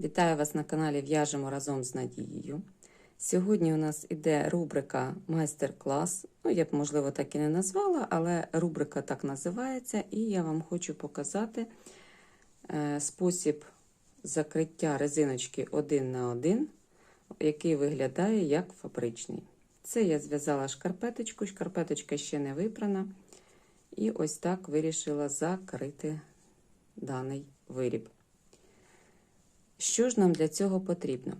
Вітаю вас на каналі В'яжемо разом з Надією. Сьогодні у нас іде рубрика майстер-клас. Ну, я б, можливо, так і не назвала, але рубрика так називається, і я вам хочу показати е, спосіб закриття резиночки один на один, який виглядає як фабричний. Це я зв'язала шкарпеточку, шкарпеточка ще не випрана. І ось так вирішила закрити даний виріб. Що ж нам для цього потрібно?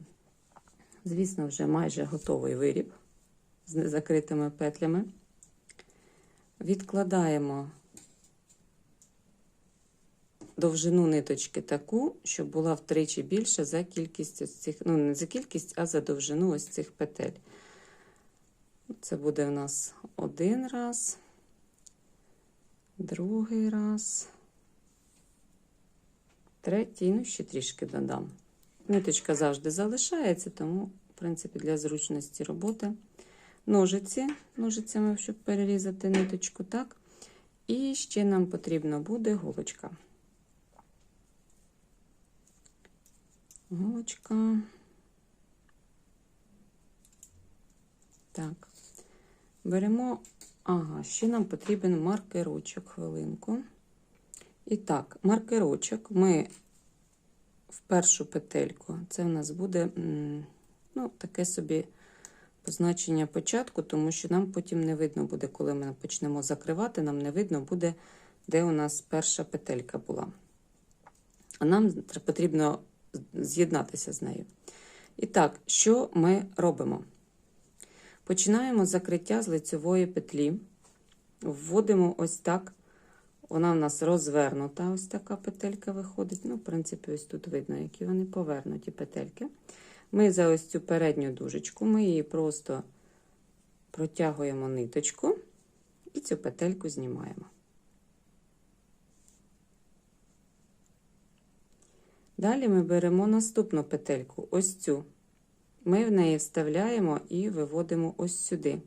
Звісно, вже майже готовий виріб з незакритими петлями. Відкладаємо довжину ниточки таку, щоб була втричі більша за кількість цих, ну, не за кількість, а за довжину ось цих петель. Це буде у нас один раз, другий раз. Третій, ну, ще трішки додам. Ниточка завжди залишається, тому, в принципі, для зручності роботи. Ножиці, ножицями, щоб перерізати ниточку, так. І ще нам потрібно буде голочка. Голочка. Так. Беремо, ага, ще нам потрібен маркерочок, хвилинку. І так, маркерочок ми в першу петельку, це в нас буде ну, таке собі позначення початку, тому що нам потім не видно буде, коли ми почнемо закривати, нам не видно буде, де у нас перша петелька була. А нам потрібно з'єднатися з нею. І так, що ми робимо? Починаємо закриття з лицевої петлі, вводимо ось так. Вона в нас розвернута, ось така петелька виходить. Ну, в принципі, ось тут видно, які вони повернуті петельки. Ми за ось цю передню дужечку, ми її просто протягуємо ниточку і цю петельку знімаємо. Далі ми беремо наступну петельку, ось цю. Ми в неї вставляємо і виводимо ось сюди.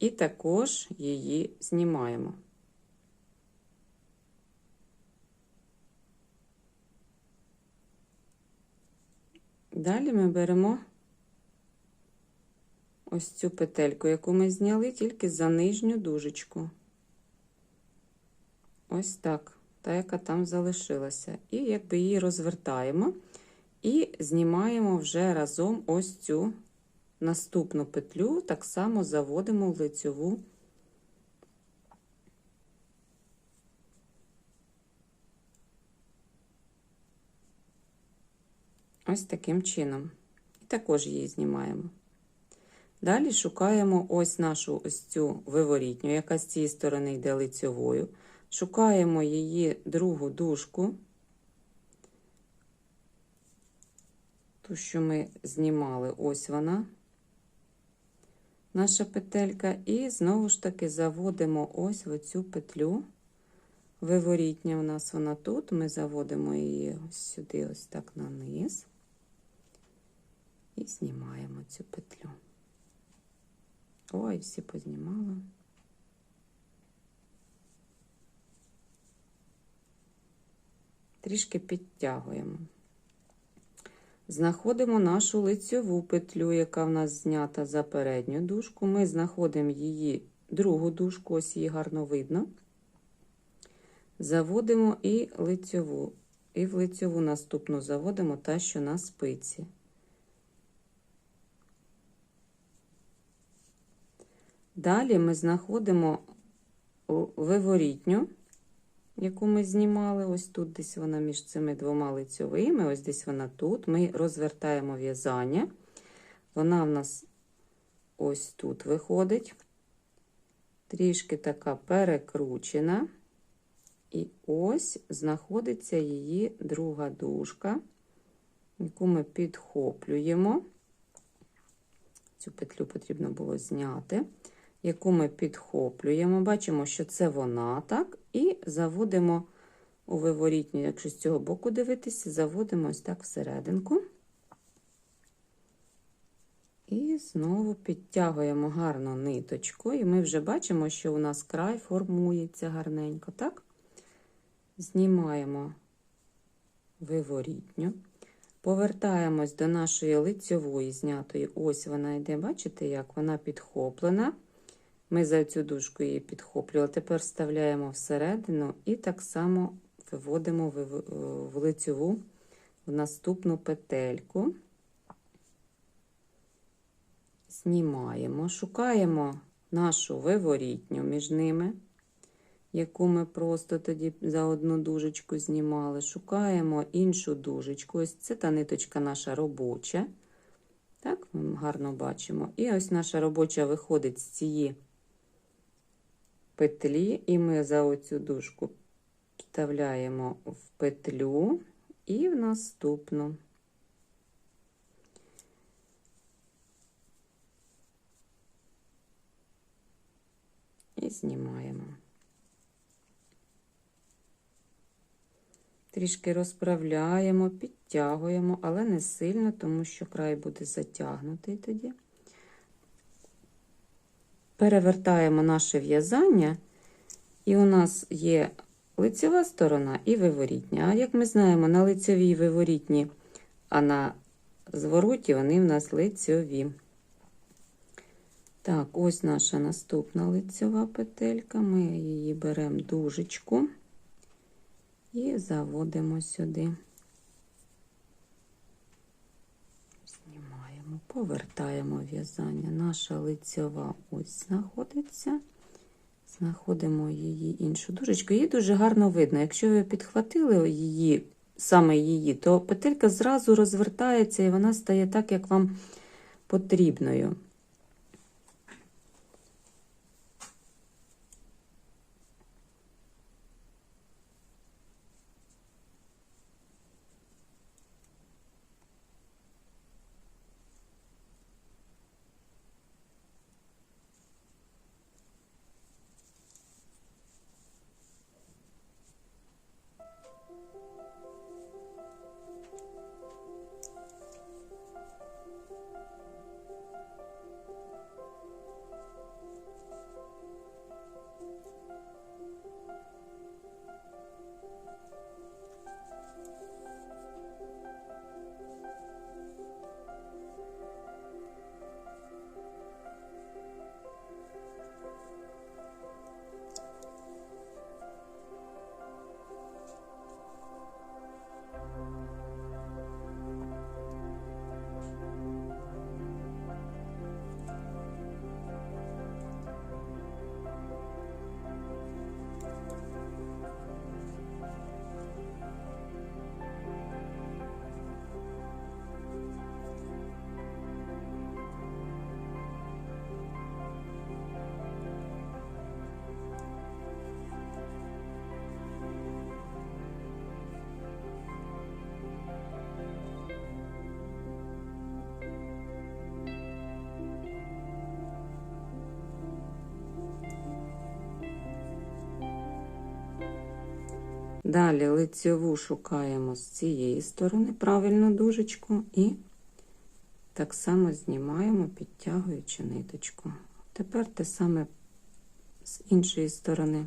І також її знімаємо. Далі ми беремо ось цю петельку, яку ми зняли тільки за нижню дужечку. Ось так, та, яка там залишилася. І якби її розвертаємо і знімаємо вже разом ось цю наступну петлю так само заводимо в лицьову ось таким чином. І також її знімаємо. Далі шукаємо ось нашу ось цю виворітню, яка з цієї сторони йде лицьовою. Шукаємо її другу дужку, ту, що ми знімали, ось вона наша петелька, і знову ж таки заводимо ось в цю петлю. Виворітня у нас вона тут, ми заводимо її ось сюди, ось так на низ, і знімаємо цю петлю. Ой, всі познімала. Трішки підтягуємо. Знаходимо нашу лицьову петлю, яка в нас знята за передню дужку. Ми знаходимо її другу дужку, ось її гарно видно. Заводимо і лицьову. І в лицьову наступну заводимо та, що на спиці. Далі ми знаходимо виворітню яку ми знімали, ось тут десь вона між цими двома лицьовими, ось десь вона тут. Ми розвертаємо в'язання. Вона в нас ось тут виходить, трішки така перекручена. І ось знаходиться її друга дужка, яку ми підхоплюємо. Цю петлю потрібно було зняти яку ми підхоплюємо. Бачимо, що це вона, так, і заводимо у виворітню, якщо з цього боку дивитися, заводимо ось так всерединку. І знову підтягуємо гарно ниточку, і ми вже бачимо, що у нас край формується гарненько, так? знімаємо виворітню, повертаємось до нашої лицьової знятої. Ось вона йде, бачите, як вона підхоплена. Ми за цю дужку її підхоплювали. Тепер вставляємо всередину і так само виводимо в, лицьову в наступну петельку. Знімаємо, шукаємо нашу виворітню між ними, яку ми просто тоді за одну дужечку знімали. Шукаємо іншу дужечку. Ось це та ниточка наша робоча. Так, ми гарно бачимо. І ось наша робоча виходить з цієї петлі, і ми за оцю дужку вставляємо в петлю і в наступну. І знімаємо. Трішки розправляємо, підтягуємо, але не сильно, тому що край буде затягнутий тоді. Перевертаємо наше в'язання, і у нас є лицева сторона і виворітня. А як ми знаємо, на лицевій виворітні, а на звороті вони в нас лицьові. Так, ось наша наступна лицьова петелька. Ми її беремо дужечку і заводимо сюди. Знімаємо, повертаємо в'язання. Наша лицьова ось знаходиться. Знаходимо її іншу дужечку. Її дуже гарно видно. Якщо ви підхватили її, саме її, то петелька зразу розвертається і вона стає так, як вам потрібною. Далі лицьову шукаємо з цієї сторони правильну дужечку і так само знімаємо, підтягуючи ниточку. Тепер те саме з іншої сторони.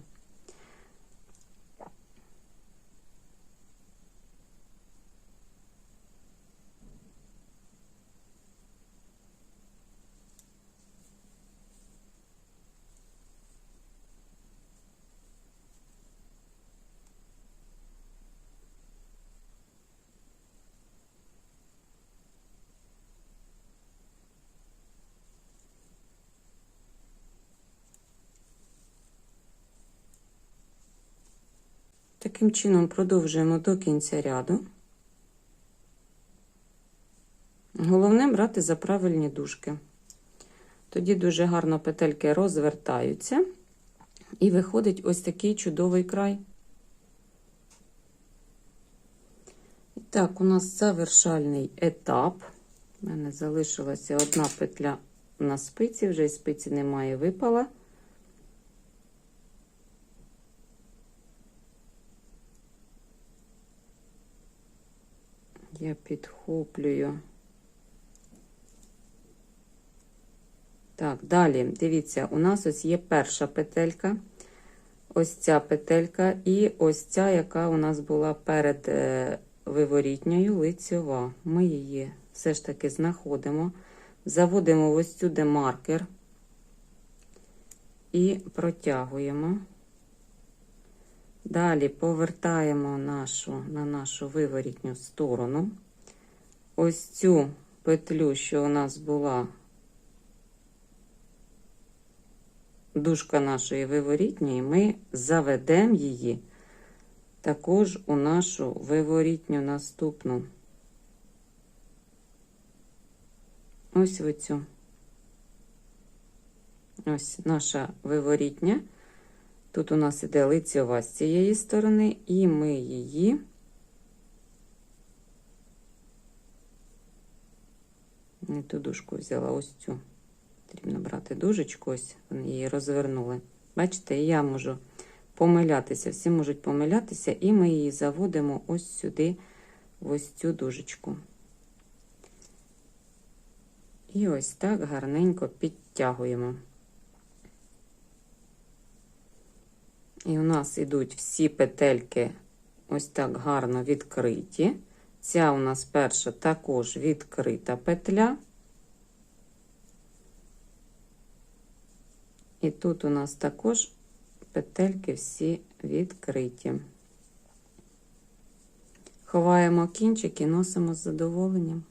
Таким чином продовжуємо до кінця ряду. Головне брати за правильні дужки. Тоді дуже гарно петельки розвертаються, і виходить ось такий чудовий край. І так, у нас завершальний етап. У мене залишилася одна петля на спиці, вже і спиці немає, випала. Підхоплюю. Так, далі, дивіться, у нас ось є перша петелька. ось ця петелька і ось ця, яка у нас була перед е, виворітньою лицьова. Ми її все ж таки знаходимо, заводимо ось сюди маркер і протягуємо. Далі повертаємо нашу, на нашу виворітню сторону. Ось цю петлю, що у нас була дужка нашої виворітньої, ми заведемо її також у нашу виворітню наступну. Ось в цю. Ось наша виворітня. Тут у нас іде лицьова з цієї сторони, і ми її не ту дужку взяла, ось цю. Потрібно брати дужечку, ось вони її розвернули. Бачите, я можу помилятися, всі можуть помилятися, і ми її заводимо ось сюди, ось цю дужечку. І ось так гарненько підтягуємо. І у нас ідуть всі петельки ось так гарно відкриті. Ця у нас перша також відкрита петля. І тут у нас також петельки всі відкриті. Ховаємо кінчик і носимо з задоволенням.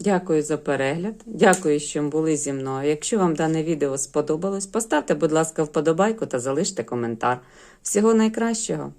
Дякую за перегляд. Дякую, що були зі мною. Якщо вам дане відео сподобалось, поставте, будь ласка, вподобайку та залиште коментар. Всього найкращого!